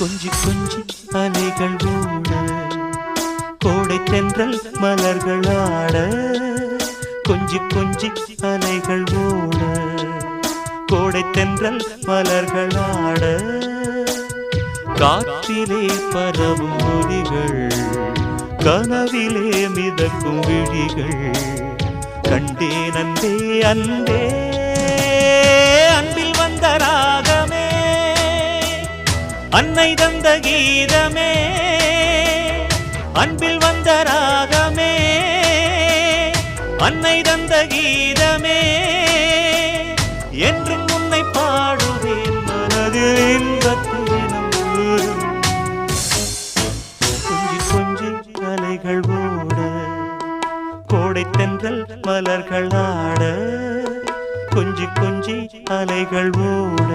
கொஞ்சி கொஞ்சி அலைகள் ஓட கோடை தென்றல் மலர்கள் ஆட கொஞ்சி கொஞ்சி அலைகள் ஓட கோடை தென்றல் மலர்கள் ஆட காற்றிலே பரவும் ஒலிகள் கனவிலே மிதக்கும் விழிகள். கண்டே நந்தே அன்பே. அன்னை தந்த கீதமே அன்பில் வந்த ராகமே அன்னை தந்த கீதமே என்றும் உன்னை பாடுவேன் மனதில் இன்பத்தேனும் கொஞ்சி கொஞ்சி அலைகள் ஓட கோடை தென்றல் மலர்கள் ஆட கொஞ்சி கொஞ்சி அலைகள் ஓட.